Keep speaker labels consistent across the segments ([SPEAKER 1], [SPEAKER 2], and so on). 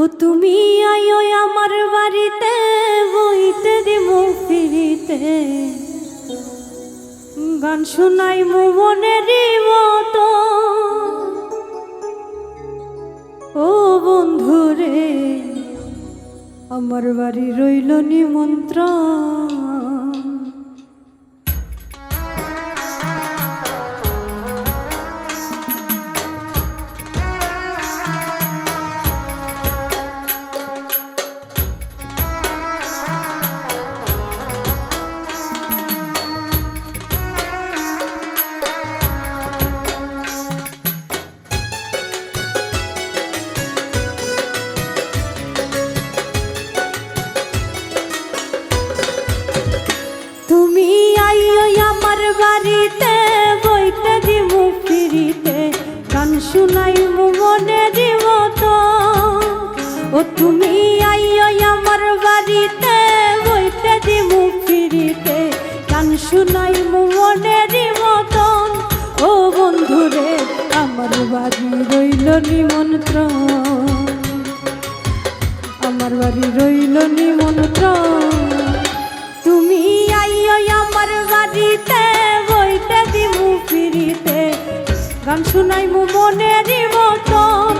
[SPEAKER 1] ও তুমি আয়ো আমার বাড়িতে, বইতে দেব ফিরিতে। গান শোনাই মনের মতো। ও বন্ধুরে, আমার বাড়ি রইল নিমন্ত্রণ। বাড়িতে বইতে দিমু ফিরিতে। গান শুনাই মনে দিব তো ও তুমি আইও আমার বাড়িতে বইতে দিমু ফিরিতে। গান শুনাই মনে দিব তো ও বন্ধুরে, আমার বাড়ি রইল নিমন্ত্রণ। আমার বাড়ি রইল নিমন্ত্রণ। তুমি আইও আমার বাড়িতে গান শুনাই মু মনের মতন।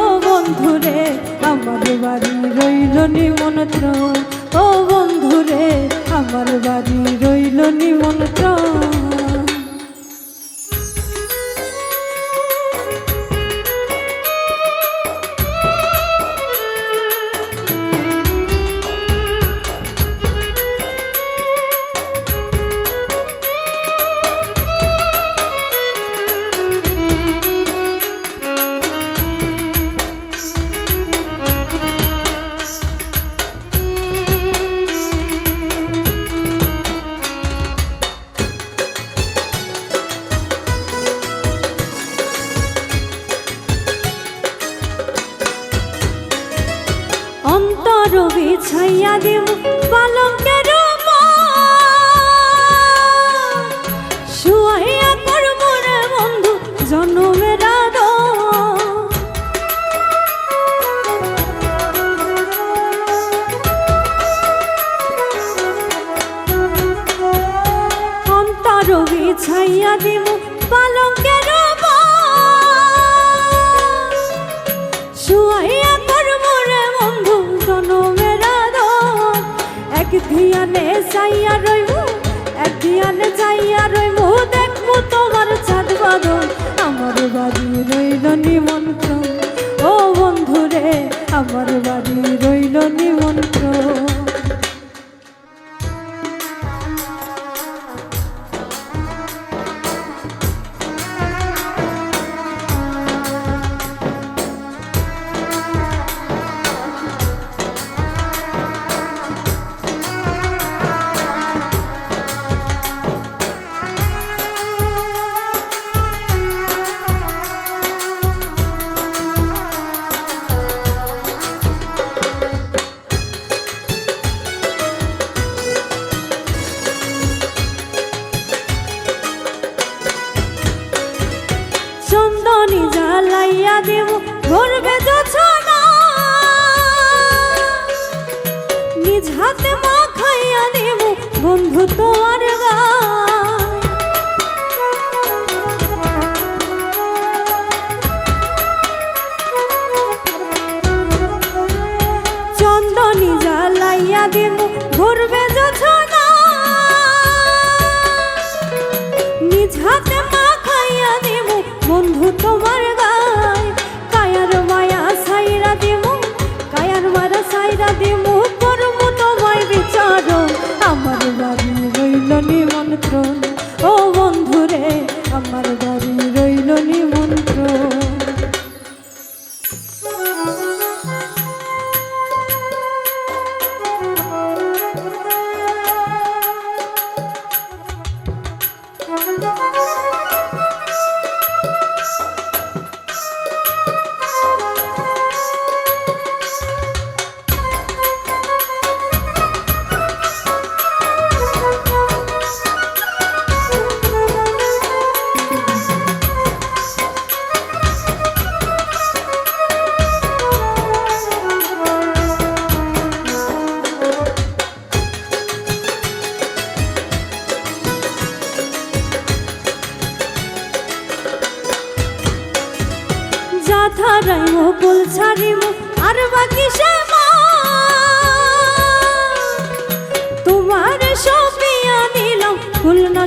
[SPEAKER 1] ও বন্ধুরে, আমার বাড়ি রইল নিমন্ত্রণ। ও বন্ধুরে, আমার বাড়ি রইল নিমন্ত্রণ। অন্তর বিছাইয়া দেব পালঙ্কের হাতে মা খাইয়া দেবো বন্ধু তোমার গায়। কায়ার মায়া সাইরা দেবো কায়ার মারা সাইরা দেবো করম তোমায় বিচার আমার বাড়ি রইল নিমন্ত্রণ। ও বন্ধুরে, আমার বাড়ি ধারাই মোকুল ছাড়িব আর বাকি তোমার সপিয়া নিলাম ফুল না